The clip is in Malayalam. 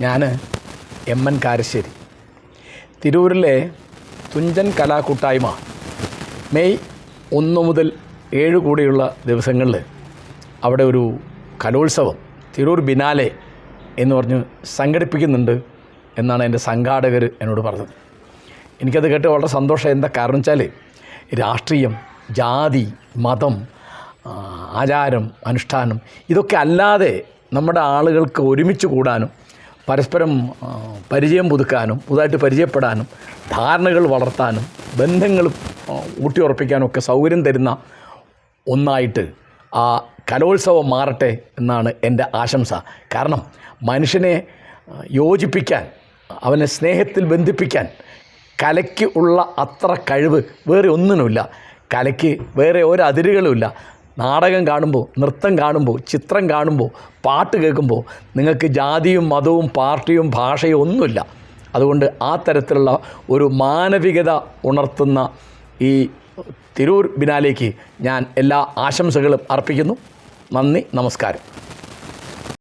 ഞാൻ എം എൻ കാരശ്ശേരി. തിരൂരിലെ തുഞ്ചൻ കലാകൂട്ടായ്മ മെയ് ഒന്ന് മുതൽ ഏഴ് കൂടിയുള്ള ദിവസങ്ങളിൽ അവിടെ ഒരു കലോത്സവം തിരൂർ ബിനാലെ എന്ന് പറഞ്ഞ് സംഘടിപ്പിക്കുന്നുണ്ട് എന്നാണ് എന്റെ സംഘാടകർ എന്നോട് പറഞ്ഞത്. എനിക്കത് കേട്ട് വളരെ സന്തോഷം. എന്താ കാരണം വെച്ചാൽ രാഷ്ട്രീയം ജാതി മതം ആചാരം അനുഷ്ഠാനം ഇതൊക്കെ അല്ലാതെ നമ്മുടെ ആളുകൾക്ക് ഒരുമിച്ച് കൂടാനും പരസ്പരം പരിചയം പുതുക്കാനും പുതുതായിട്ട് പരിചയപ്പെടാനും ധാരണകൾ വളർത്താനും ബന്ധങ്ങൾ ഊട്ടിയുറപ്പിക്കാനും ഒക്കെ സൗകര്യം തരുന്ന ഒന്നായിട്ട് ആ കലോത്സവം മാറട്ടെ എന്നാണ് എന്റെ ആശംസ. കാരണം മനുഷ്യനെ യോജിപ്പിക്കാൻ അവനെ സ്നേഹത്തിൽ ബന്ധിപ്പിക്കാൻ കലയ്ക്ക് ഉള്ള അത്ര കഴിവ് വേറെ ഒന്നിനുമില്ല. കലയ്ക്ക് വേറെ ഒരതിരുകളുമില്ല നാടകം കാണുമ്പോൾ നൃത്തം കാണുമ്പോൾ ചിത്രം കാണുമ്പോൾ പാട്ട് കേൾക്കുമ്പോൾ നിങ്ങൾക്ക് ജാതിയും മതവും പാർട്ടിയും ഭാഷയും ഒന്നുമില്ല. അതുകൊണ്ട് ആ തരത്തിലുള്ള ഒരു മാനവികത ഉണർത്തുന്ന ഈ തിരൂർ ബിനാലേക്ക് ഞാൻ എല്ലാ ആശംസകളും അർപ്പിക്കുന്നു. നന്ദി നമസ്കാരം.